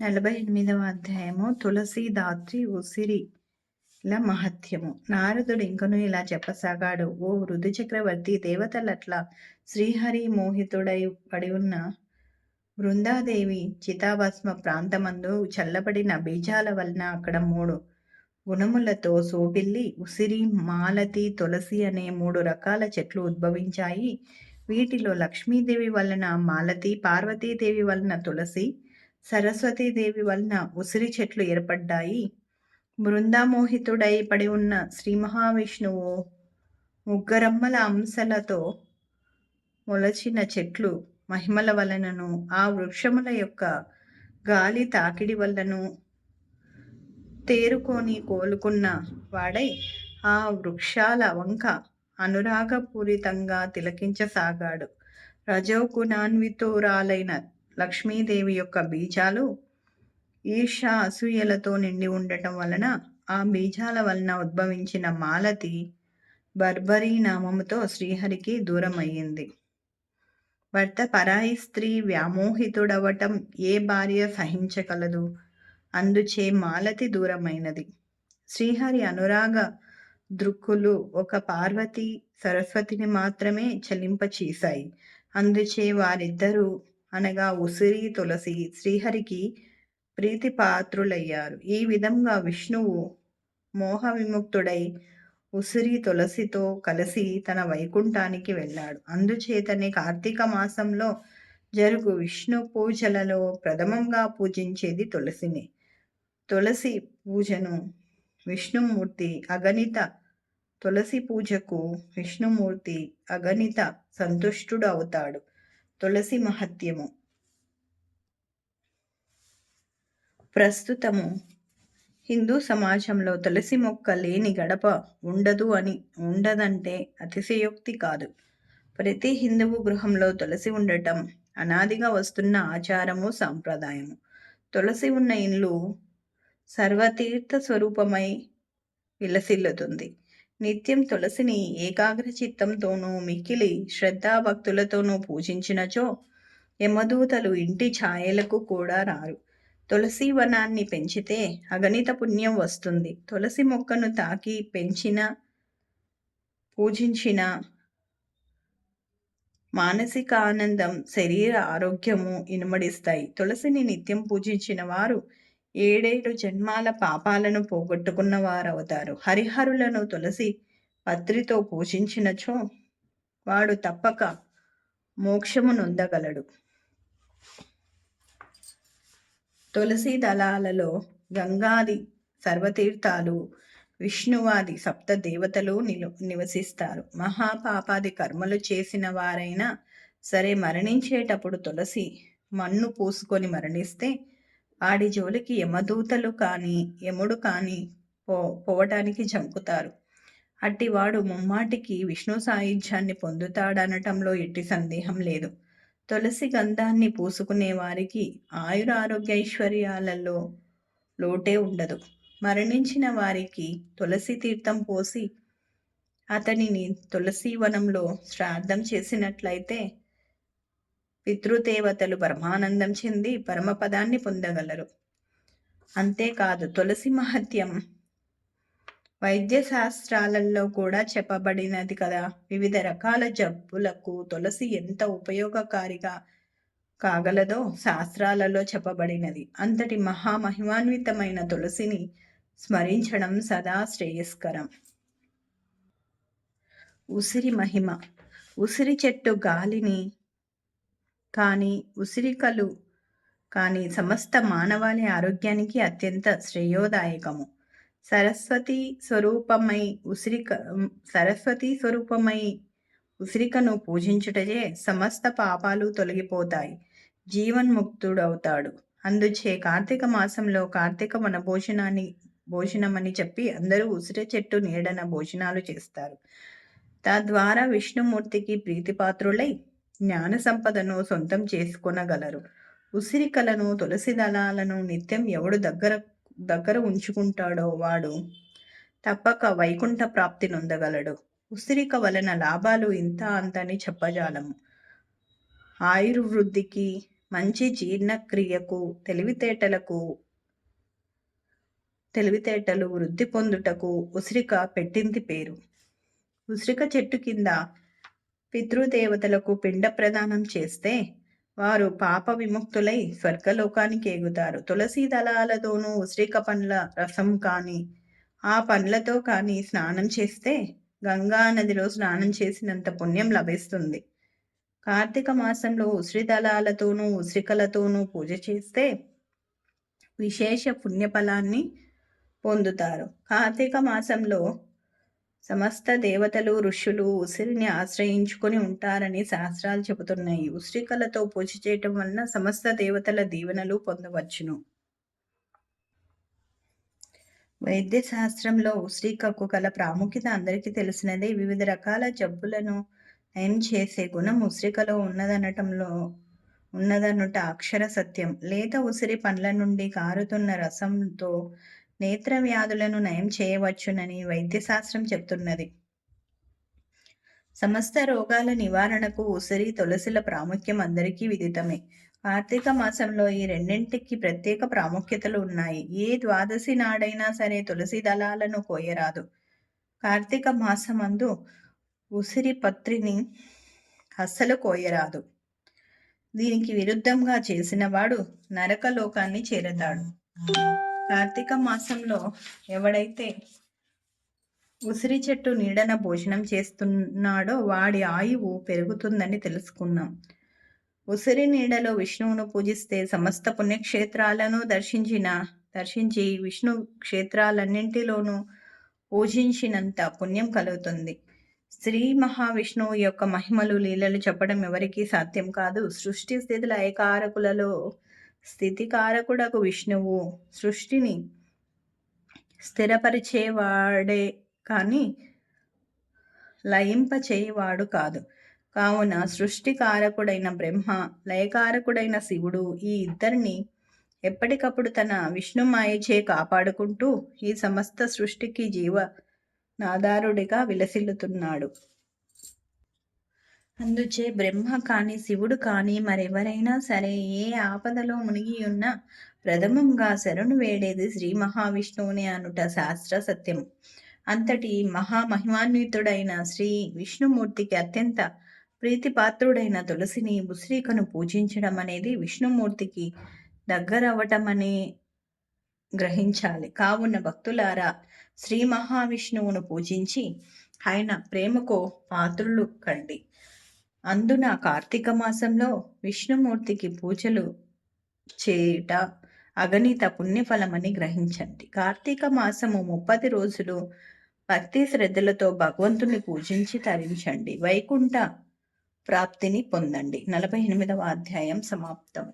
నలభై ఎనిమిదవ అధ్యాయము తులసీదాత్రి ఉసిరిల మహత్యము. నారదుడు ఇంకను ఇలా చెప్పసాగాడు ఓ వృద్ధు చక్రవర్తి దేవతలట్ల శ్రీహరి మోహితుడై పడి ఉన్న బృందాదేవి చితాభస్మ ప్రాంతమందు చల్లబడిన బీజాల వలన అక్కడ మూడు గుణములతో సోపిల్లి ఉసిరి మాలతి తులసి అనే మూడు రకాల చెట్లు ఉద్భవించాయి. వీటిలో లక్ష్మీదేవి వలన మాలతి పార్వతీదేవి వలన తులసి సరస్వతీదేవి వలన ఉసిరి చెట్లు ఏర్పడ్డాయి. బృందామోహితుడై పడి ఉన్న శ్రీ మహావిష్ణువు ముగ్గరమ్మల అంశలతో మొలచిన చెట్లు మహిమల వలనను ఆ వృక్షముల యొక్క గాలి తాకిడి వలనను తేరుకొని కోలుకున్న వాడై ఆ వృక్షాల వంక అనురాగపూరితంగా తిలకించసాగాడు. రజోగుణాన్వితురాలైన లక్ష్మీదేవి యొక్క బీజాలు ఈర్ష అసూయలతో నిండి ఉండటం వలన ఆ బీజాల వలన ఉద్భవించిన మాలతి బర్బరీ నామముతో శ్రీహరికి దూరమయ్యింది. భర్త పరాయి స్త్రీ వ్యామోహితుడవటం ఏ భార్య సహించగలదు. అందుచే మాలతి దూరమైనది. శ్రీహరి అనురాగ దృక్కులు ఒక పార్వతి సరస్వతిని మాత్రమే చలింపచేశాయి. అందుచే వారిద్దరూ అనగా ఉసిరి తులసి శ్రీహరికి ప్రీతిపాత్రులయ్యారు. ఈ విధంగా విష్ణువు మోహ విముక్తుడై ఉసిరి తులసితో కలిసి తన వైకుంఠానికి వెళ్ళాడు. అందుచేతనే కార్తీక మాసంలో జరుగు విష్ణు పూజలలో ప్రథమంగా పూజించేది తులసిని. తులసి పూజను విష్ణుమూర్తి అగణిత తులసి పూజకు విష్ణుమూర్తి అగణిత సంతుష్టుడు అవుతాడు తులసి మహత్యము ప్రస్తుతము హిందూ సమాజంలో తులసి మొక్క లేని గడప ఉండదు అని ఉండదంటే అతిశయోక్తి కాదు. ప్రతి హిందువు గృహంలో తులసి ఉండటం అనాదిగా వస్తున్న ఆచారము సాంప్రదాయము. తులసి ఉన్న ఇల్లు సర్వతీర్థ స్వరూపమై విలసిల్లుతుంది. నిత్యం తులసిని ఏకాగ్ర చిత్తంతోనూ మిక్కిలి శ్రద్ధాభక్తులతోనూ పూజించినచో యమదూతలు ఇంటి ఛాయలకు కూడా రారు. తులసి వనాన్ని పెంచితే అగణిత పుణ్యం వస్తుంది. తులసి మొక్కను తాకి పెంచిన పూజించిన మానసిక ఆనందం శరీర ఆరోగ్యము ఇనుమడిస్తాయి. తులసిని నిత్యం పూజించిన వారు ఏడేడు జన్మాల పాపాలను పోగొట్టుకున్న వారవుతారు. హరిహరులను తులసి పత్రితో పూజించినచో వాడు తప్పక మోక్షము నొందగలడు. తులసి దళాలలో గంగాది సర్వతీర్థాలు విష్ణువాది సప్త దేవతలు నిలు నివసిస్తారు. మహాపాపాది కర్మలు చేసిన వారైనా సరే మరణించేటప్పుడు తులసి మన్ను పూసుకొని మరణిస్తే ఆడి జోలికి యమదూతలు కానీ యముడు కానీ పో పోవటానికి జంకుతారు. అట్టివాడు ముమ్మాటికి విష్ణు సాయుధ్యాన్ని పొందుతాడనటంలో ఎట్టి సందేహం లేదు. తులసి గంధాన్ని పూసుకునే వారికి ఆయురారోగ్య ఐశ్వర్యాలలో లోటే ఉండదు. మరణించిన వారికి తులసి తీర్థం పోసి అతనిని తులసీవనంలో శ్రాద్ధం చేసినట్లయితే పితృదేవతలు పరమానందం చెంది పరమపదాన్ని పొందగలరు. అంతేకాదు తులసి మహత్యం వైద్య శాస్త్రాలలో కూడా చెప్పబడినది కదా. వివిధ రకాల జబ్బులకు తులసి ఎంత ఉపయోగకారిగా కాగలదో శాస్త్రాలలో చెప్పబడినది. అంతటి మహామహిమాన్వితమైన తులసిని స్మరించడం సదా శ్రేయస్కరం. ఉసిరి మహిమ. ఉసిరి చెట్టు గాలిని కానీ ఉసిరికలు కానీ సమస్త మానవాళి ఆరోగ్యానికి అత్యంత శ్రేయోదాయకము. సరస్వతి స్వరూపమై ఉసిరిక సరస్వతి స్వరూపమై ఉసిరికను పూజించుటచే సమస్త పాపాలు తొలగిపోతాయి. జీవన్ముక్తుడవుతాడు. అందుచే కార్తీక మాసంలో కార్తీక వన భోజనాన్ని భోజనమని చెప్పి అందరూ ఉసిరి చెట్టు నీడన భోజనాలు చేస్తారు. తద్వారా విష్ణుమూర్తికి ప్రీతిపాత్రులై జ్ఞాన సంపదను సొంతం చేసుకొనగలరు. ఉసిరికలను తులసి దళాలను నిత్యం ఎవడు దగ్గర దగ్గర ఉంచుకుంటాడో వాడు తప్పక వైకుంఠ ప్రాప్తి నొందగలడు. ఉసిరిక వలన లాభాలు ఇంత అంతని చెప్పజాలము. ఆయుర్వృద్ధికి మంచి జీర్ణక్రియకు తెలివితేటలకు తెలివితేటలు వృద్ధి పొందుటకు ఉసిరిక పెట్టింది పేరు. ఉసిరిక చెట్టు కింద పితృదేవతలకు పిండ ప్రదానం చేస్తే వారు పాప విముక్తులై స్వర్గలోకానికి ఎగుతారు. తులసి దళాలతోనూ ఉసిరిక పండ్ల రసం కానీ ఆ పండ్లతో కానీ స్నానం చేస్తే గంగా నదిలో స్నానం చేసినంత పుణ్యం లభిస్తుంది. కార్తీక మాసంలో ఉసిరి దళాలతోనూ ఉసిరికలతోనూ పూజ చేస్తే విశేష పుణ్యఫలాన్ని పొందుతారు. కార్తీక మాసంలో సమస్త దేవతలు ఋషులు ఉసిరిని ఆశ్రయించుకొని ఉంటారని శాస్త్రాలు చెబుతున్నాయి. ఉసిరికలతో పూజ చేయటం వలన సమస్త దేవతల దీవెనలు పొందవచ్చును. వైద్య శాస్త్రంలో ఉసిరికకు గల ప్రాముఖ్యత అందరికీ తెలిసినదే. వివిధ రకాల జబ్బులను నయం చేసే గుణం ఉసిరికలో ఉన్నదనటంలో ఉన్నదనుట అక్షర సత్యం. లేత ఉసిరి పండ్ల నుండి కారుతున్న రసంతో నేత్ర వ్యాధులను నయం చేయవచ్చునని వైద్యశాస్త్రం చెప్తున్నది. సమస్త రోగాల నివారణకు ఉసిరి తులసిల ప్రాముఖ్యం అందరికీ విదితమే. కార్తీక మాసంలో ఈ రెండింటికి ప్రత్యేక ప్రాముఖ్యతలు ఉన్నాయి. ఏ ద్వాదశి నాడైనా సరే తులసి దళాలను కోయరాదు. కార్తీక మాసమందు ఉసిరి పత్రిని అస్సలు కోయరాదు. దీనికి విరుద్ధంగా చేసినవాడు నరకలోకాన్ని చేరతాడు. కార్తీక మాసంలో ఎవడైతే ఉసిరి చెట్టు నీడన భోజనం చేస్తున్నాడో వాడి ఆయువు పెరుగుతుందని తెలుసుకున్నాం. ఉసిరి నీడలో విష్ణువును పూజిస్తే సమస్త పుణ్యక్షేత్రాలను దర్శించిన దర్శించి విష్ణు క్షేత్రాలన్నింటిలోనూ పూజించినంత పుణ్యం కలుగుతుంది. శ్రీ మహావిష్ణువు యొక్క మహిమలు లీలలు చెప్పడం ఎవరికీ సాధ్యం కాదు. సృష్టి స్థితుల ఏకారకులలో స్థితికారకుడకు విష్ణువు సృష్టిని స్థిరపరిచేవాడే కానీ లయింపచేయవాడు కాదు. కావున సృష్టికారకుడైన బ్రహ్మ లయకారకుడైన శివుడు ఈ ఇద్దరిని ఎప్పటికప్పుడు తన విష్ణుమాయచే కాపాడుకుంటూ ఈ సమస్త సృష్టికి జీవ నాదారుడిగా విలసిల్లుతున్నాడు. అందుచే బ్రహ్మ కాని శివుడు కాని మరెవరైనా సరే ఏ ఆపదలో మునిగి ఉన్నా ప్రథమంగా శరణు వేడేది శ్రీ మహావిష్ణువుని అనుట శాస్త్ర సత్యం. అంతటి మహామహిమాన్వితుడైన శ్రీ విష్ణుమూర్తికి అత్యంత ప్రీతిపాత్రుడైన తులసిని ఉసిరికను పూజించడం అనేది విష్ణుమూర్తికి దగ్గరవటమని గ్రహించాలి. కావున భక్తులారా శ్రీ మహావిష్ణువును పూజించి ఆయన ప్రేమకు పాత్రులు కండి. అందున కార్తీక మాసంలో విష్ణుమూర్తికి పూజలు చేయుట అగణిత పుణ్యఫలమని గ్రహించండి. కార్తీక మాసము ముప్పది రోజులు భక్తి శ్రద్ధలతో భగవంతుని పూజించి తరించండి. వైకుంఠ ప్రాప్తిని పొందండి. నలభై ఎనిమిదవ అధ్యాయం సమాప్తం.